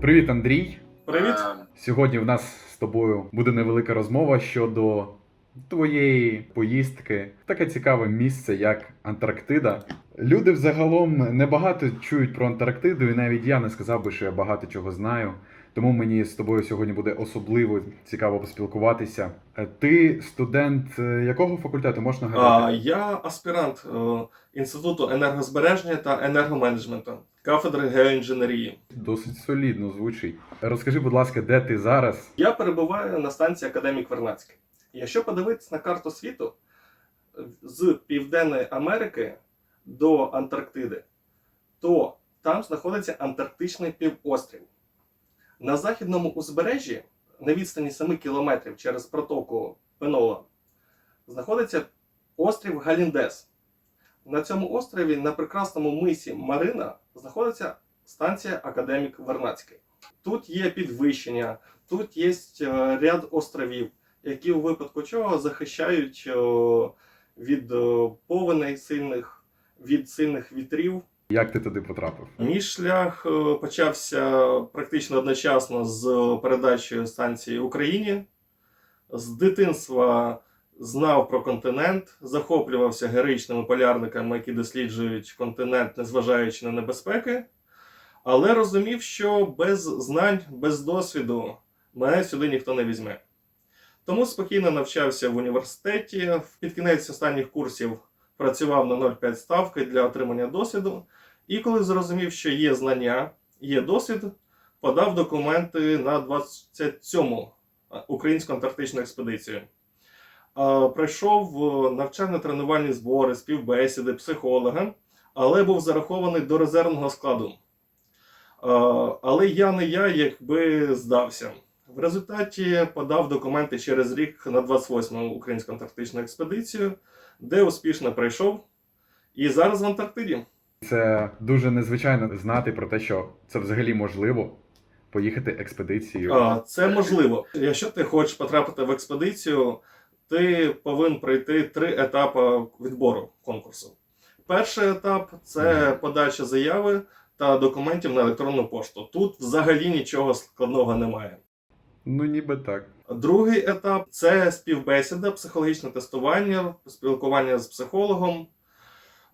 Привіт, Андрій. Привіт. Сьогодні в нас з тобою буде невелика розмова щодо твоєї поїздки таке цікаве місце, як Антарктида. Люди взагалом небагато чують про Антарктиду, і навіть я не сказав би, що я багато чого знаю. Тому мені з тобою сьогодні буде особливо цікаво поспілкуватися. Е, Ти студент е, якого факультету можна А, я аспірант е, Інституту енергозбереження та енергоменеджменту, кафедри геоінженерії. Досить солідно звучить. Розкажи, будь ласка, де ти зараз? Я перебуваю на станції Академік Вернадський. Якщо подивитися на карту світу, з Південної Америки до Антарктиди, то там знаходиться Антарктичний півострів. На західному узбережжі, на відстані 7 кілометрів через протоку Пенола, знаходиться острів Галіндес. На цьому острові, на прекрасному мисі Марина, знаходиться станція Академік Вернадський. Тут є підвищення, тут є е, ряд островів, які у випадку чого захищають е, від е, повеней сильних, від сильних вітрів. Як ти туди потрапив? Мій шлях е, почався практично одночасно з передачею станції Україні. З дитинства знав про континент, захоплювався героїчними полярниками, які досліджують континент, незважаючи на небезпеки. Але розумів, що без знань, без досвіду мене сюди ніхто не візьме. Тому спокійно навчався в університеті. Під кінець останніх курсів працював на 0,5 ставки для отримання досвіду. І коли зрозумів, що є знання, є досвід, подав документи на 27-му українську антарктичну експедицію. Пройшов е, навчально-тренувальні збори, співбесіди, психолога, але був зарахований до резервного складу. Але я не я, якби здався. В результаті подав документи через рік на 28-му українську антарктичну експедицію, де успішно пройшов. І зараз в Антарктиді. Це дуже незвичайно знати про те, що це взагалі можливо поїхати експедицією. А, Це можливо. Якщо ти хочеш потрапити в експедицію, ти повинен пройти три етапи відбору конкурсу. Перший етап це подача заяви та документів на електронну пошту. Тут взагалі нічого складного немає. Ну, ніби так. Другий етап це співбесіда, психологічне тестування, спілкування з психологом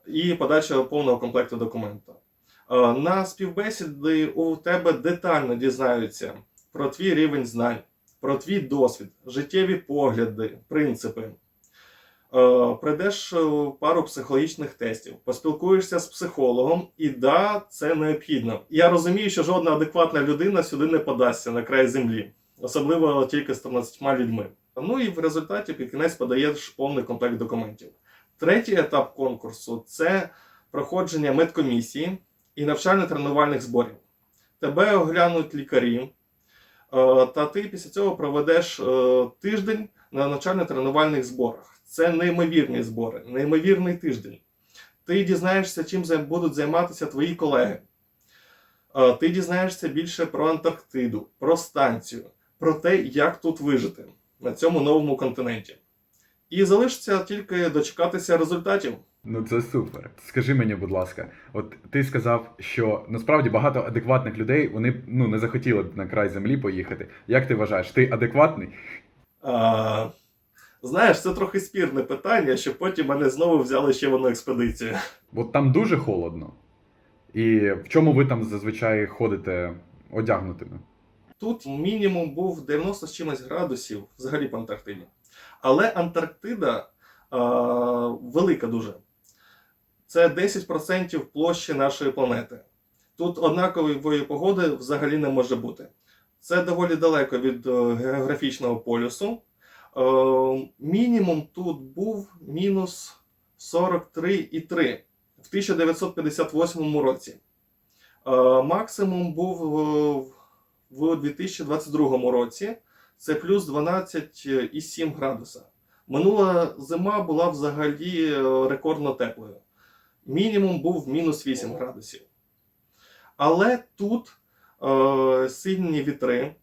і подача повного комплекту документу. Е, На співбесіди у тебе детально дізнаються про твій рівень знань, про твій досвід, життєві погляди, принципи. Е, Пройдеш е, пару психологічних тестів, поспілкуєшся з психологом, і да, це необхідно. Я розумію, що жодна адекватна людина сюди не подасться на край землі, особливо тільки з 13 людьми. Ну і в результаті під кінець подаєш повний комплект документів. Третій етап конкурсу це проходження медкомісії і навчально-тренувальних зборів. Тебе оглянуть лікарі, е, та ти після цього проведеш е, тиждень на навчально-тренувальних зборах. Це неймовірні збори, неймовірний тиждень. Ти дізнаєшся, чим будуть займатися твої колеги. Е, Ти дізнаєшся більше про Антарктиду, про станцію, про те, як тут вижити на цьому новому континенті. І залишиться тільки дочекатися результатів. Ну це супер. Скажи мені, будь ласка, от ти сказав, що насправді багато адекватних людей вони ну не захотіли б на край землі поїхати. Як ти вважаєш, ти адекватний? А, знаєш, це трохи спірне питання, що потім мене знову взяли ще в одну експедицію. Бо там дуже холодно. І в чому ви там зазвичай ходите одягнутими? Тут мінімум був 90 з чимось градусів взагалі по Антарктиді. Але Антарктида а, велика дуже. Це 10% площі нашої планети. Тут однакової погоди взагалі не може бути. Це доволі далеко від е, географічного полюсу. Е, мінімум тут був мінус 43,3 в 1958 році. Е, максимум був е, в 2022 році це плюс 12,7 градуса. Минула зима була взагалі е, рекордно теплою. Мінімум був мінус 8 градусів. Але тут е, сильні вітри,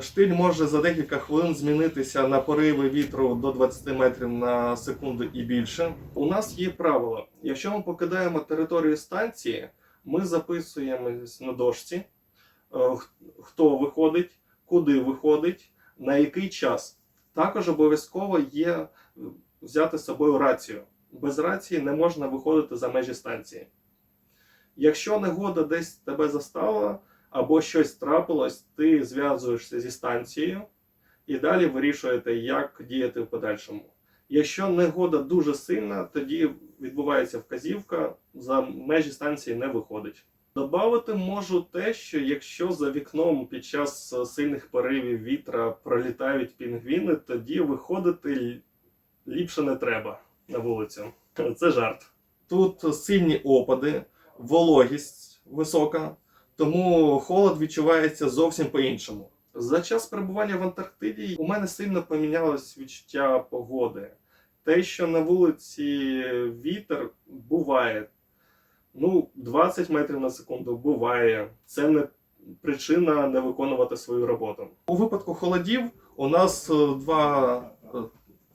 Штиль може за декілька хвилин змінитися на пориви вітру до 20 метрів на секунду і більше. У нас є правило: якщо ми покидаємо територію станції, ми записуємо на дошці, е, хто виходить, куди виходить, на який час. Також обов'язково є е, взяти з собою рацію. Без рації не можна виходити за межі станції. Якщо негода десь тебе застала, або щось трапилось, ти зв'язуєшся зі станцією і далі вирішуєте, як діяти в подальшому. Якщо негода дуже сильна, тоді відбувається вказівка, за межі станції не виходить. Добавити можу те, що якщо за вікном під час е, сильних поривів вітра пролітають пінгвіни, тоді виходити ліпше не треба на вулицю. Це жарт. Тут сильні опади, вологість висока, тому холод відчувається зовсім по-іншому. За час перебування в Антарктиді у мене сильно помінялось відчуття погоди. Те, що на вулиці вітер буває, ну, 20 метрів на секунду буває. Це не причина не виконувати свою роботу. У випадку холодів у нас е, два е,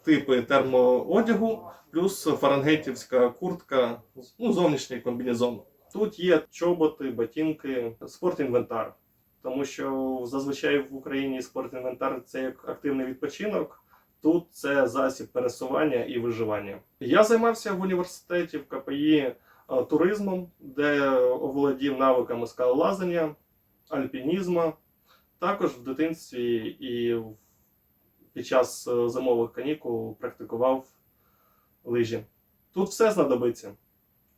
типи термоодягу, плюс фаренгейтівська куртка, ну, зовнішній комбінезон. Тут є чоботи, ботинки, спортінвентар. Тому що зазвичай в Україні спортінвентар це як активний відпочинок. Тут це засіб пересування і виживання. Я займався в університеті в КПІ туризмом, де оволодів навиками скалолазання, альпінізму. Також в дитинстві і під час е, зимових канікул практикував лижі. Тут все знадобиться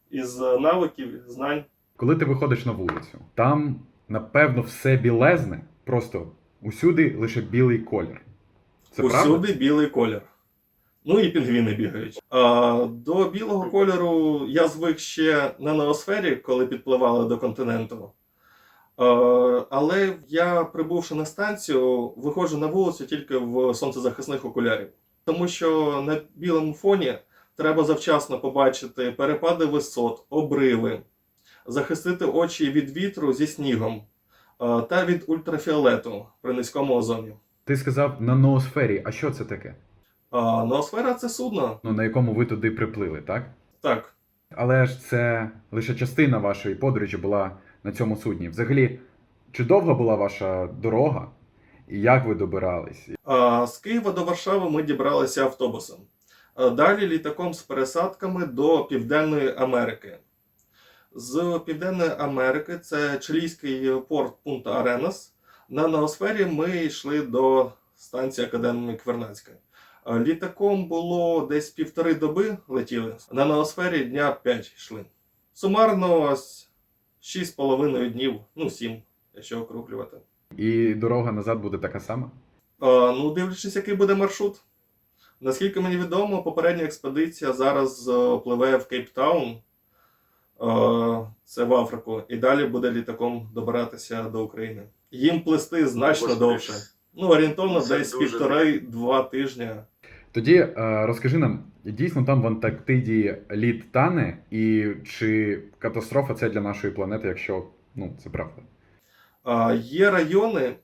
із навиків, знань. Коли ти виходиш на вулицю, там, напевно, все білезне, просто усюди лише білий колір. Це Усюди правда? білий колір. Ну і пінгвіни бігають. А, до білого кольору я звик ще на ноосфері, коли підпливали до континенту. А, але я, прибувши на станцію, виходжу на вулицю тільки в сонцезахисних окулярів. Тому що на білому фоні треба завчасно побачити перепади висот, обриви, захистити очі від вітру зі снігом та від ультрафіолету при низькому озоні. Ти сказав на ноосфері. А що це таке? А, ноосфера це судно. Ну, на якому ви туди приплили, так? Так. Але ж це лише частина вашої подорожі була на цьому судні. Взагалі, чи довга була ваша дорога? І як ви добирались? А, З Києва до Варшави ми дібралися автобусом. А Далі літаком з пересадками до Південної Америки. З Південної Америки це чилійський порт Пунта Аренас. На ноосфері ми йшли до станції Академії Квернацької. А Літаком було десь півтори доби летіли. На ноосфері дня 5 йшли. Сумарно ось 6,5 днів, ну 7, якщо округлювати. І дорога назад буде така сама? А, ну, дивлячись, який буде маршрут. Наскільки мені відомо, попередня експедиція зараз е, пливе в Кейптаун, е, це в Африку, і далі буде літаком добиратися до України. Їм плисти значно довше. Ну, орієнтовно десь півтори-два тижні. Тоді е, розкажи нам, дійсно там в Антарктиді лід тане, і чи катастрофа це для нашої планети, якщо ну це правда? Є райони,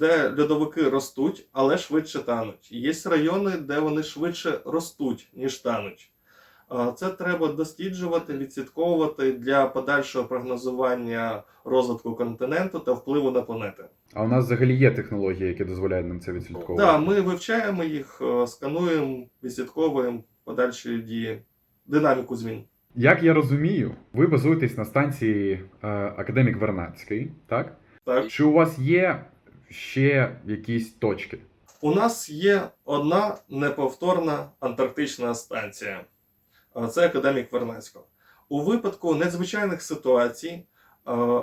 де льодовики ростуть, але швидше тануть. Є райони, де вони швидше ростуть, ніж тануть. А, Це треба досліджувати, відслідковувати для подальшого прогнозування розвитку континенту та впливу на планети. А у нас взагалі є технології, які дозволяють нам це відслідковувати. Так, ми вивчаємо їх, е, скануємо, відслідковуємо подальші дії, динаміку змін. Як я розумію, ви базуєтесь на станції е, Академік Вернадський, так? Так. Чи у вас є ще якісь точки? У нас є одна неповторна антарктична станція. Це академік Вернацького. У випадку надзвичайних ситуацій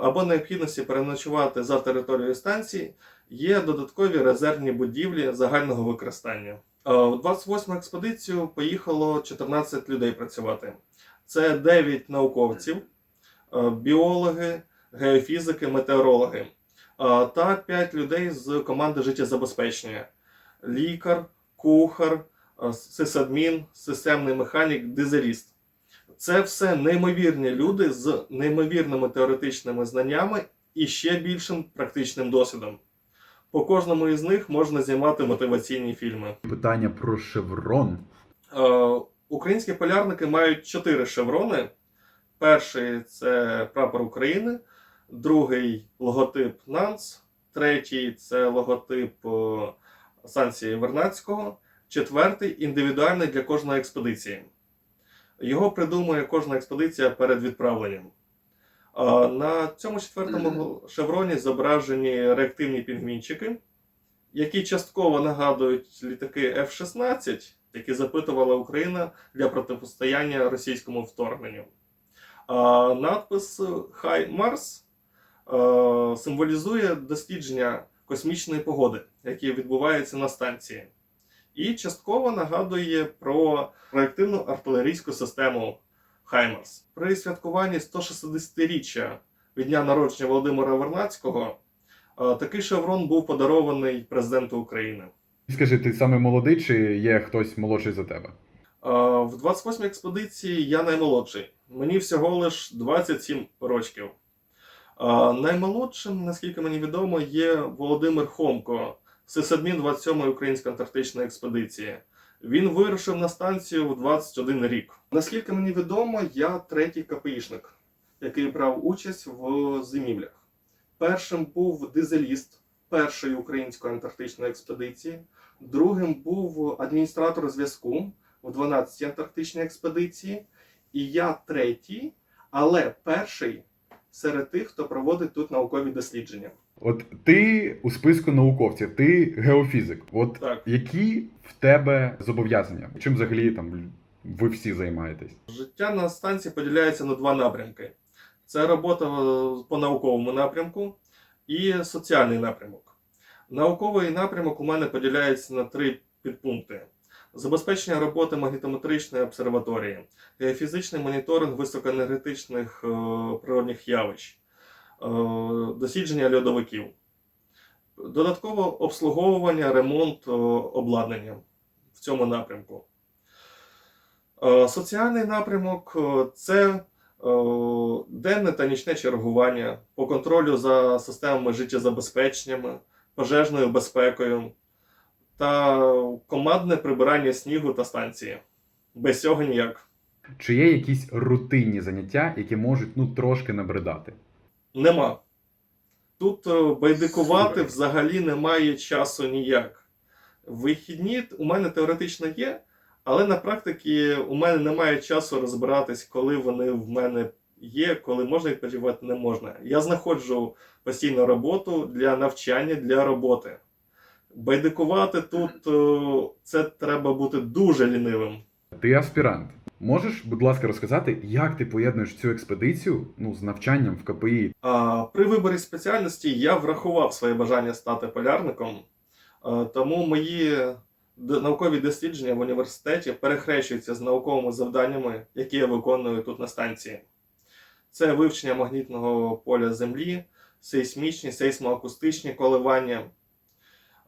або необхідності переночувати за територією станції є додаткові резервні будівлі загального використання. У 28 експедицію поїхало 14 людей працювати. Це 9 науковців, біологи, геофізики, метеорологи та 5 людей з команди життєзабезпечення лікар, кухар, е, сисадмін, системний механік, дизеліст. Це все неймовірні люди з неймовірними теоретичними знаннями і ще більшим практичним досвідом. По кожному із них можна знімати мотиваційні фільми. Питання про шеврон. Е, Українські полярники мають чотири шеврони. Перший це прапор України, другий логотип НАНС, третій це логотип е, станції Вернадського, четвертий індивідуальний для кожної експедиції. Його придумує кожна експедиція перед відправленням. На цьому четвертому шевроні зображені реактивні пінгвінчики, які частково нагадують літаки F-16, які запитувала Україна для протистояння російському вторгненню. А надпис Хай Марс символізує дослідження космічної погоди, яке відбувається на станції, і частково нагадує про реактивну артилерійську систему Хаймарс. При святкуванні 160-річчя від дня народження Володимира Вернадського е, такий шеврон був подарований президенту України. Скажи, ти саме молодий чи є хтось молодший за тебе? Е, В 28-й експедиції я наймолодший. Мені всього лиш 27 років. Е, Наймолодшим, наскільки мені відомо, є Володимир Хомко, сисадмін 27-ї української антарктичної експедиції. Він вирушив на станцію в 21 рік. Наскільки мені відомо, я третій КПІшник, який брав участь в зимівлях. Першим був дизеліст першої української антарктичної експедиції, другим був адміністратор зв'язку в 12-й антарктичній експедиції, і я третій, але перший серед тих, хто проводить тут наукові дослідження. От ти у списку науковців, ти геофізик. От Так, які в тебе зобов'язання? Чим взагалі там ви всі займаєтесь? життя на станції поділяється на два напрямки: це робота по науковому напрямку і соціальний напрямок. Науковий напрямок у мене поділяється на три підпункти: забезпечення роботи магнітометричної обсерваторії, фізичний моніторинг високоенергетичних е, природних явищ, е, дослідження льодовиків, додатково обслуговування, ремонт е, обладнання в цьому напрямку. Е, Соціальний напрямок е, це е, денне та нічне чергування по контролю за системами життєзабезпеченнями, пожежною безпекою та командне прибирання снігу та станції. Без цього ніяк. Чи є якісь рутинні заняття, які можуть ну трошки набридати? Нема. Тут е, байдикувати Супер. взагалі немає часу ніяк. Вихідні у мене теоретично є, але на практиці у мене немає часу розбиратись, коли вони в мене є, коли можна відпочивати, не можна. Я знаходжу постійну роботу для навчання, для роботи. Байдикувати тут е, це треба бути дуже лінивим. Ти аспірант. Можеш, будь ласка, розказати, як ти поєднуєш цю експедицію ну, з навчанням в КПІ? А, При виборі спеціальності я врахував своє бажання стати полярником, А, тому мої наукові дослідження в університеті перехрещуються з науковими завданнями, які я виконую тут на станції. Це вивчення магнітного поля Землі, сейсмічні, сейсмоакустичні коливання.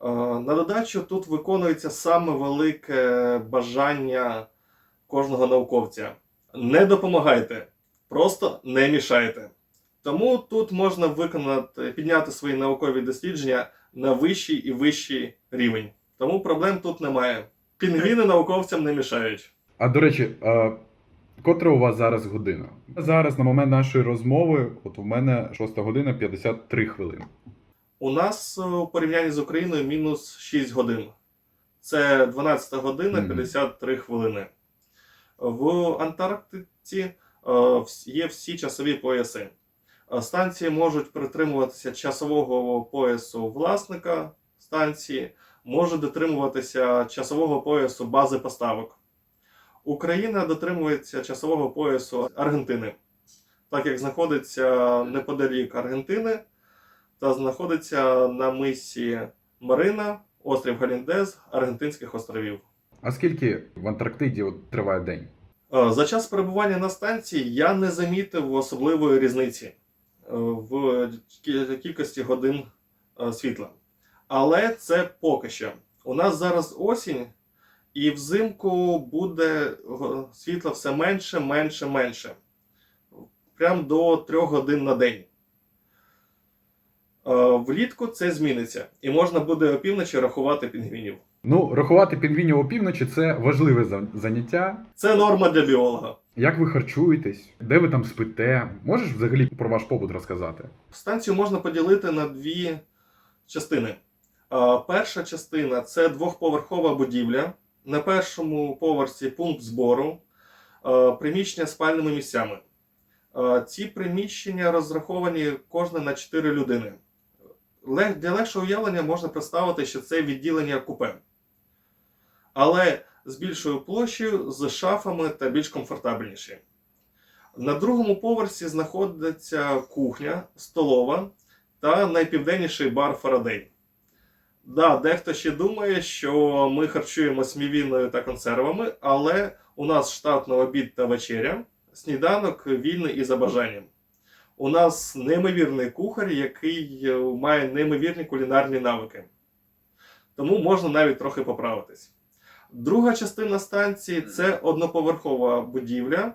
А, На додачу тут виконується саме велике бажання кожного науковця. Не допомагайте, просто не мішайте. Тому тут можна виконати, підняти свої наукові дослідження на вищий і вищий рівень. Тому проблем тут немає. Пінгвіни науковцям не мішають. А до речі, а, котра у вас зараз година? Зараз, на момент нашої розмови, от у мене 6 година 53 хвилини. У нас е, у порівнянні з Україною мінус 6 годин. Це 12 година 53 хвилини. В Антарктиці е, є всі часові пояси. Е, Станції можуть притримуватися часового поясу власника станції, можуть дотримуватися часового поясу бази поставок. Україна дотримується часового поясу Аргентини, так як знаходиться неподалік Аргентини та знаходиться на мисі Марина, острів Галіндез, Аргентинських островів. А скільки в Антарктиді от, триває день? Е, За час перебування на станції я не замітив особливої різниці е, в кількості годин е, світла. Але це поки що. У нас зараз осінь, і взимку буде світла все менше, менше, менше. Прям до 3 годин на день. Влітку це зміниться, і можна буде опівночі рахувати пінгвінів. Ну, рахувати пінгвінів опівночі це важливе за- заняття. Це норма для біолога. Як ви харчуєтесь? Де ви там спите? Можеш взагалі про ваш побут розказати? Станцію можна поділити на дві частини. Перша частина це двохповерхова будівля. На першому поверсі пункт збору, приміщення з спальними місцями. Ці приміщення розраховані кожне на 4 людини. Для легшого уявлення можна представити, що це відділення купе. Але з більшою площею, з шафами та більш комфортабельніші. На другому поверсі знаходиться кухня, столова та найпівденніший бар Фарадей. Да, дехто ще думає, що ми харчуємось мівіною та консервами, але у нас штатно обід та вечеря, сніданок вільний і за бажанням. У нас неймовірний кухар, який е, має неймовірні кулінарні навики. Тому можна навіть трохи поправитись. Друга частина станції це одноповерхова будівля,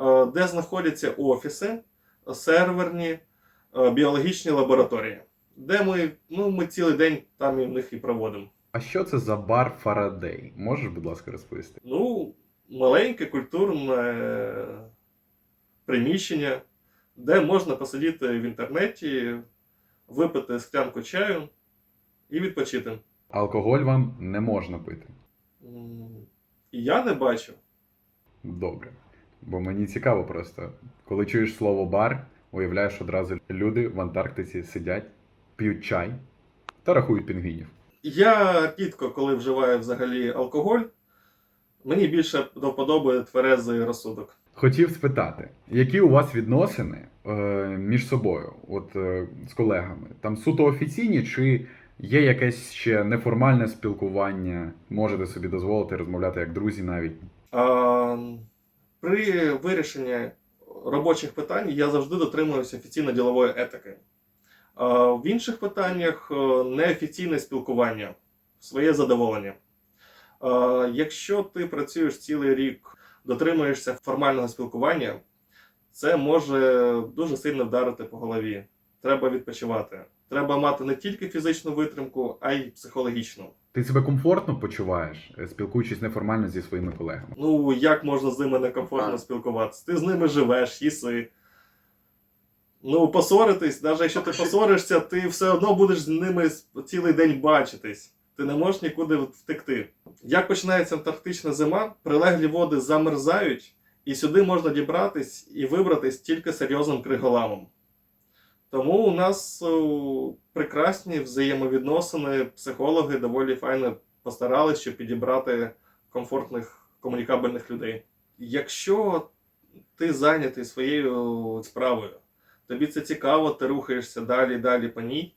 е, де знаходяться офіси, серверні, е, біологічні лабораторії, де ми, ну, ми цілий день там і в них і проводимо. А що це за бар Фарадей? Можеш, будь ласка, розповісти? Ну, маленьке культурне приміщення, де можна посидіти в інтернеті, випити склянку чаю і відпочити. Алкоголь вам не можна пити. Я не бачу. Добре. Бо мені цікаво просто, коли чуєш слово бар, уявляєш одразу люди в Антарктиці сидять, п'ють чай та рахують пінгвінів. Я рідко коли вживаю взагалі алкоголь, мені більше до вподоби тверезий розсудок. Хотів спитати, які у вас відносини е, між собою, от е, з колегами? Там суто офіційні, чи є якесь ще неформальне спілкування? Можете собі дозволити розмовляти як друзі навіть? А, при вирішенні робочих питань я завжди дотримуюся офіційно-ділової етики. А, в інших питаннях е, неофіційне спілкування, своє задоволення. А, якщо ти працюєш цілий рік, дотримуєшся формального спілкування, це може дуже сильно вдарити по голові. Треба відпочивати. Треба мати не тільки фізичну витримку, а й психологічну. Ти себе комфортно почуваєш, е, спілкуючись неформально зі своїми колегами? Ну, як можна з ними некомфортно спілкуватися? Ти з ними живеш, їси. Ну, посоритись, навіть якщо ти посоришся, ти все одно будеш з ними цілий день бачитись. Ти не можеш нікуди втекти. Як починається антарктична зима, прилеглі води замерзають, і сюди можна дібратись і вибратись тільки серйозним криголамом. Тому у нас прекрасні взаємовідносини, психологи доволі файно постарались, щоб підібрати комфортних комунікабельних людей. Якщо ти зайнятий своєю справою, тобі це цікаво, ти рухаєшся далі і далі по ній,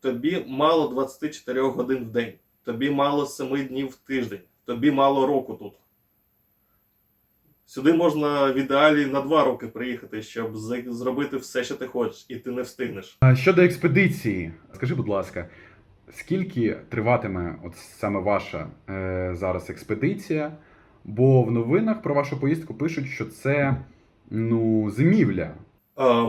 тобі мало 24 годин в день, тобі мало 7 днів в тиждень, тобі мало року тут. Сюди можна в ідеалі на 2 роки приїхати, щоб зробити все, що ти хочеш, і ти не встигнеш. А щодо експедиції, скажи, будь ласка, скільки триватиме от саме ваша е, зараз експедиція? Бо в новинах про вашу поїздку пишуть, що це ну, зимівля.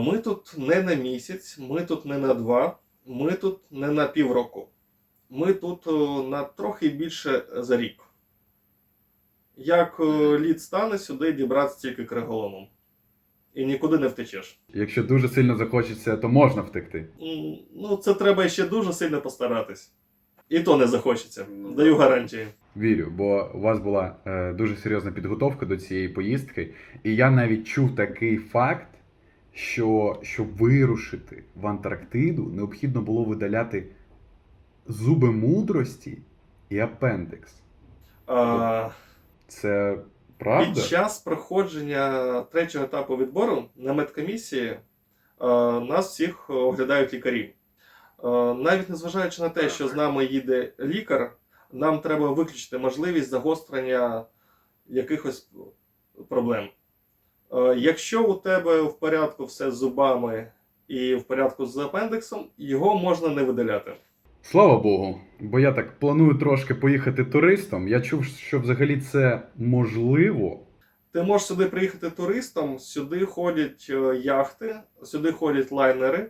Ми тут не на місяць, ми тут не на два, ми тут не на півроку. Ми тут на трохи більше за рік. Як лід стане, сюди дібратися тільки криголомом. І нікуди не втечеш. Якщо дуже сильно захочеться, то можна втекти. Ну, це треба ще дуже сильно постаратись. І то не захочеться. Даю да. гарантії. Вірю, бо у вас була е, дуже серйозна підготовка до цієї поїздки, і я навіть чув такий факт, що щоб вирушити в Антарктиду, необхідно було видаляти зуби мудрості і апендикс. А, Це правда? Під час проходження третього етапу відбору на медкомісії е, нас всіх оглядають лікарі. Е, Навіть незважаючи на те, що з нами їде лікар, нам треба виключити можливість загострення якихось проблем. Е, Якщо у тебе в порядку все з зубами і в порядку з апендиксом, його можна не видаляти. Слава Богу, бо я так планую трошки поїхати туристом. Я чув, що взагалі це можливо. Ти можеш сюди приїхати туристом, сюди ходять е, яхти, сюди ходять лайнери,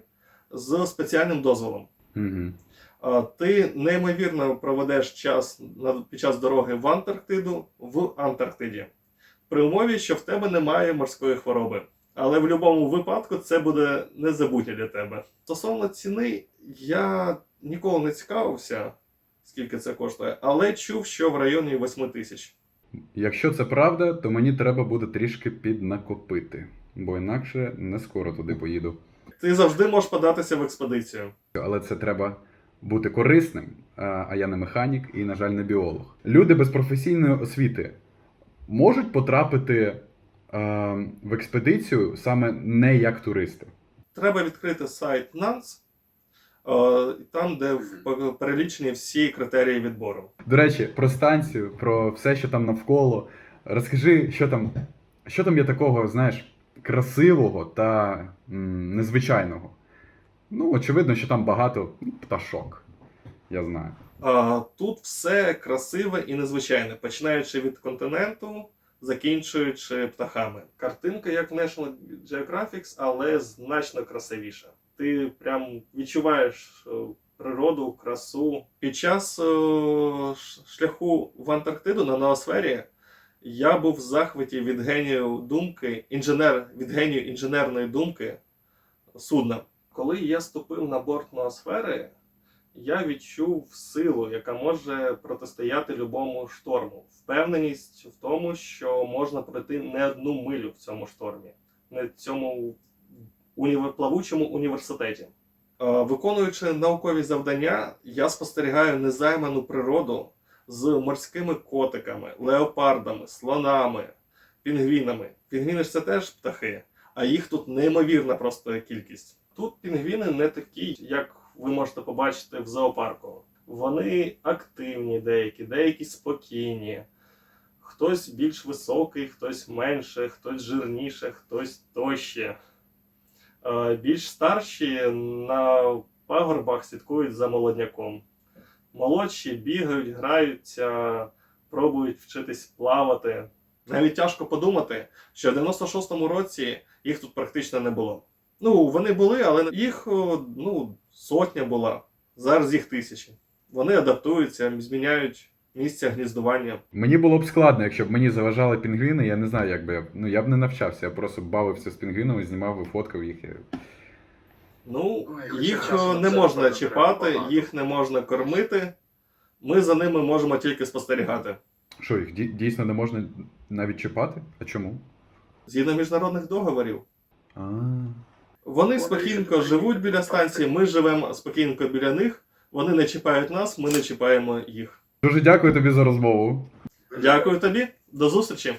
з спеціальним дозволом. Угу. Ти неймовірно проведеш час на- під час дороги в Антарктиду в Антарктиді. При умові, що в тебе немає морської хвороби. Але в будь-якому випадку це буде незабуття для тебе. Стосовно ціни, я ніколи не цікавився, скільки це коштує, але чув, що в районі 8 тисяч. Якщо це правда, то мені треба буде трішки піднакопити, бо інакше не скоро туди поїду. Ти завжди можеш податися в експедицію. Але це треба бути корисним, а а я не механік і, на жаль, не біолог. Люди без професійної освіти можуть потрапити е, в експедицію саме не як туристи. Треба відкрити сайт NANS, е, там, де перелічені всі критерії відбору. До речі, про станцію, про все, що там навколо. Розкажи, що там, що там є такого, знаєш, красивого та м, незвичайного. Ну, очевидно, що там багато пташок. Я знаю. Тут все красиве і незвичайне, починаючи від континенту, закінчуючи птахами. Картинка як National Geographic, але значно красивіша. Ти прям відчуваєш е, природу, красу. Під час е, шляху в Антарктиду на ноосфері я був в захваті від генію думки, інженер від генію інженерної думки судна. Коли я ступив на борт ноосфери, я відчув силу, яка може протистояти любому шторму. Впевненість в тому, що можна пройти не одну милю в цьому штормі, на цьому універ... плавучому університеті. Е, Виконуючи наукові завдання, я спостерігаю незайману природу з морськими котиками, леопардами, слонами, пінгвінами. Пінгвіни ж це теж птахи, а їх тут неймовірна просто кількість. Тут пінгвіни не такі, як ви можете побачити в зоопарку. Вони активні деякі, деякі спокійні. Хтось більш високий, хтось менше, хтось жирніше, хтось тощі. Е, Більш старші на пагорбах слідкують за молодняком. Молодші бігають, граються, пробують вчитись плавати. Навіть тяжко подумати, що в 96-му році їх тут практично не було. Ну, вони були, але їх ну, сотня була. Зараз їх тисячі. Вони адаптуються, зміняють місця гніздування. Мені було б складно, якщо б мені заважали пінгвіни, я не знаю, як би я. Ну, я б не навчався, я просто бавився з пінгвінами, знімав і фоткав їх. Ну, Ой, їх часу о, на не можна чіпати, їх не можна кормити. Ми за ними можемо тільки спостерігати. Що, їх дійсно не можна навіть чіпати? А чому? Згідно міжнародних договорів. А. Вони спокійно живуть біля станції, ми живемо спокійно біля них. Вони не чіпають нас, ми не чіпаємо їх. Дуже дякую тобі за розмову. Дякую тобі, до зустрічі!